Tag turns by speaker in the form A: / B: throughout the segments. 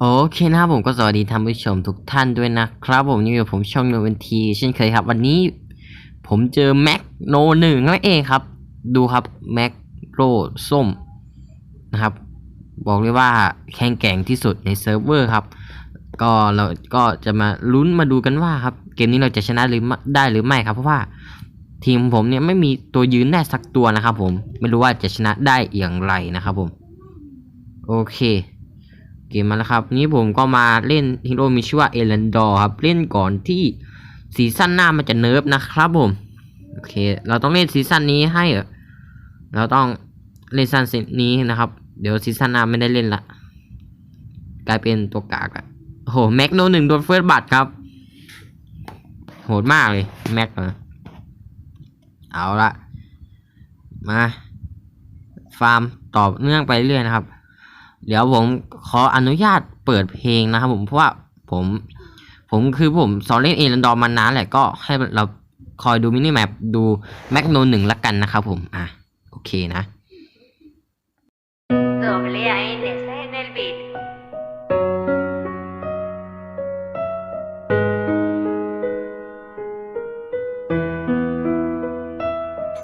A: โอเคนะครับผมก็สวัสดีท่านผู้ชมทุกท่านด้วยนะครับ ผมนี่อยู่ผมช่องโนเวนทีเช่นเคยครับ วันนี้ผมเจอแม็กโนหนึ่งนั่นเองครับ ดูครับแม็กโรส้มนะครับ บอกเลยว่าแข็งแกร่งที่สุดในเซิร์ฟเวอร์ครับ ก็เราก็จะมาลุ้นมาดูกันว่าครับ เกมนี้เราจะชนะหรือได้หรือไม่ครับ เพราะว่าทีมผมเนี่ยไม่มีตัวยืนได้สักตัวนะครับ ผมไม่รู้ว่าจะชนะได้อย่างไรนะครับ ผม โอเค เกมมาแล้วครับ นี้ผมก็มาเล่นฮีโร่มีชื่อว่าเอลันดอร์ครับ เล่นก่อนที่ซีซั่นหน้ามันจะเนิร์ฟนะครับผม โอเค เราต้องเล่นซีซั่นนี้ให้ เราต้องเล่นซีซั่นนี้นะครับ เดี๋ยวซีซั่นหน้าไม่ได้เล่นละ กลายเป็นตัวกากอะโอ้โหแม็กโนหนึ่งโดนเฟิร์สบัตครับ โหดมากเลยแม็กนะเอาละมา ฟาร์มต่อเนื่องไปเรื่อยนะครับ เดี๋ยวผมขออนุญาตเปิดเพลงนะครับผมเพราะว่าผม ผมคือผมสอนเล่นเอรันดอร์มานานแหละก็ให้เราคอยดูมินิแมปดูแมกโนหนึ่งละกันนะครับผม อะ โอเคนะ
B: Doble A N C en el beat.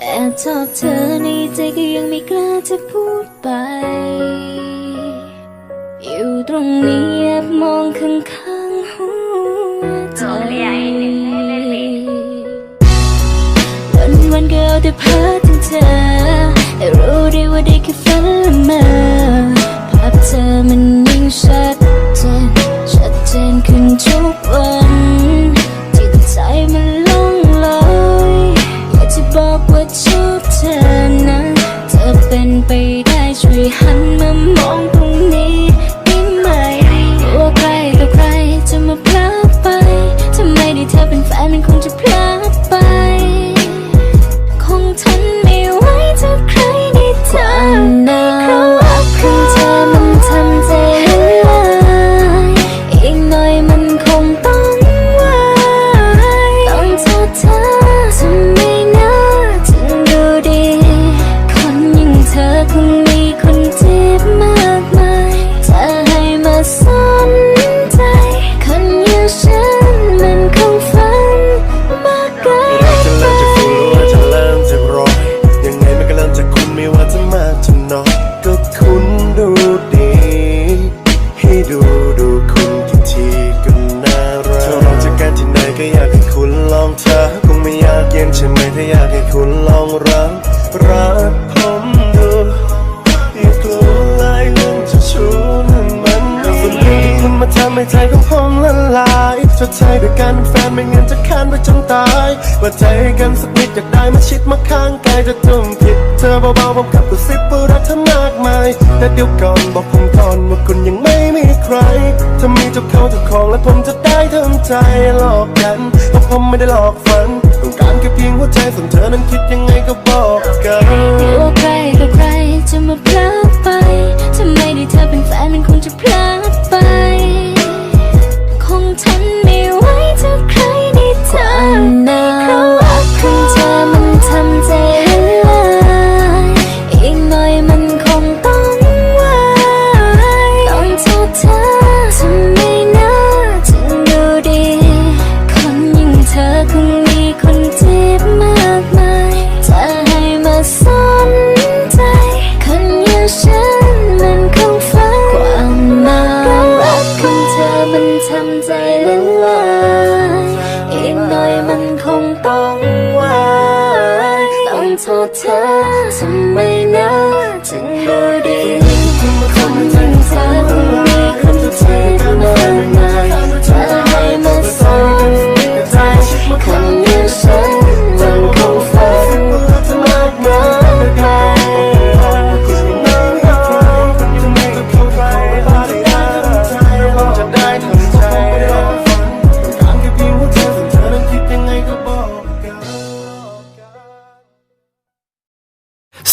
C: แอบชอบเธอในใจก็ยังไม่กล้าจะพูดไป ตรงนี้แอบมองข้างข้างๆหัวใจวันวันๆก็เอาแต่เพ้อถึงเธอแต่รู้ได้ว่าได้แค่ รัก
D: รักผมดูอย่ากลัวลยเรื่องจะชูนั้นมันไม่ดีคุณมาทำให้ใจของผมละลายชดใช้ด้วยการเป็นแฟนไม่งั้นจะค้านไปจนตายว่าใจกันสักนิดอยากได้มาชิดมาข้างกายจะจุ่มผิดเธอเบาๆผมกับกระซิบว่ารักเธอมากมาย แต่เดี๋ยวก่อนบอกผมก่อนว่าคุณยังไม่มีใครถ้ามีเจ้าเขาเจ้าของแล้วผมจะได้ทำใจหลอกกันเพราะผมไม่ได้หลอกฝัน การแค่เพียงหัวใจส่วนเธอนั้นคิดยังไงก็บอกกัน
C: อยู่ใครกับใครจะมาพลิดไปทำไมได้เธอเป็นแฟนมันคงจะพลา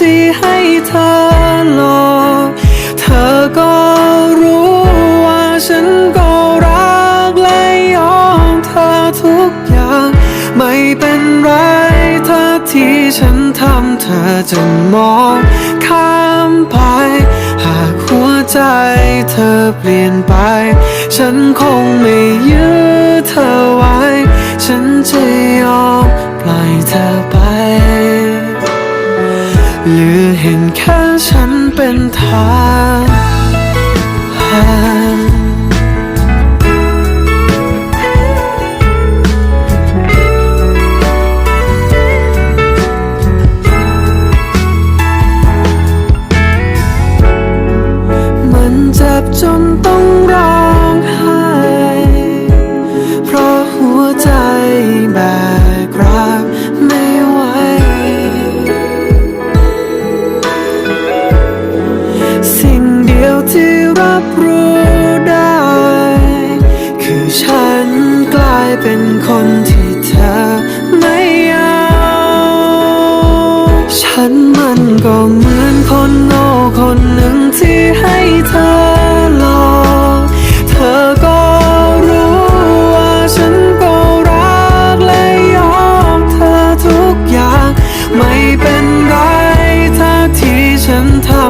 E: ที่ให้เธอหลอกเธอก็รู้ว่าฉันก็รักและยอมเธอทุกอย่าง ไม่เป็นไรถ้าที่ฉันทำเธอจะมองข้ามไป หากหัวใจเธอเปลี่ยนไป ฉันคงไม่ยื้อเธอไว้ ฉันจะยอมปล่อยเธอไป รือเห็นแค่ฉันเป็นทาง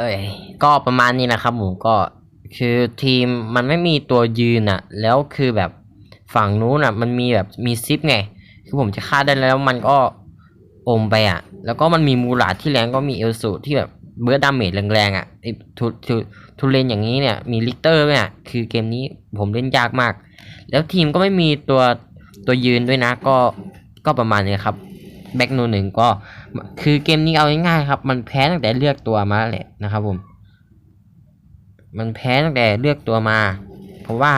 E: เอยก็ประ
A: มาณนี้นะครับผมก็คือทีมมันไม่มีตัวยืนอะแล้วคือแบบฝั่งนู้นอะมันมีแบบมีซิปไง คือผมจะฆ่าได้แล้วมันก็อมไปอะแล้วก็มันมีมูลาที่แรงก็มีเอลสูที่แบบเบิร์ดดาเมจแรงๆอะไอทุทุทุเรนอย่างนี้เนี่ยมีลิกเตอร์เนี่ยคือเกมนี้ผมเล่นยากมาก แล้วทีมก็ไม่มีตัวตัวยืนด้วยนะก็ก็ประมาณนี้ครับแบ็กโนหนึ่งก็ คือเกมนี้เอาง่ายๆครับ มันแพ้ตั้งแต่เลือกตัวมาแหละนะครับผม มันแพ้ตั้งแต่เลือกตัวมา เพราะว่า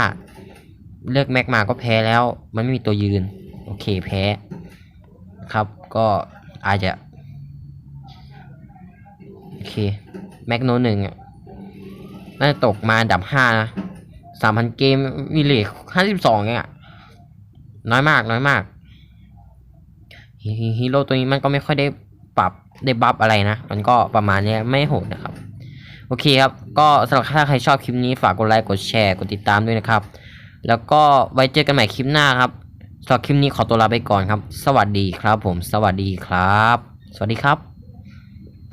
A: เลือกแม็กมาก็แพ้แล้ว มันไม่มีตัวยืน โอเคแพ้ครับ ก็อาจจะ โอเค แม็กโนหนึ่งน่าจะตกมาดับห้านะสามพันเกมวิเลจห้าสิบสองเองอะน้อยมากน้อยมากฮีฮีฮีโร่ตัวนี้มันก็ไม่ค่อยได้ ปรับได้บัฟอะไรนะ มันก็ประมาณนี้ไม่โหดนะครับ โอเคครับ ก็สำหรับถ้าใครชอบคลิปนี้ฝากกดไลค์กดแชร์กดติดตามด้วยนะครับ แล้วก็ไว้เจอกันใหม่คลิปหน้าครับสำหรับคลิปนี้ขอตัวลาไปก่อนครับ สวัสดีครับผม สวัสดีครับ สวัสดีครับ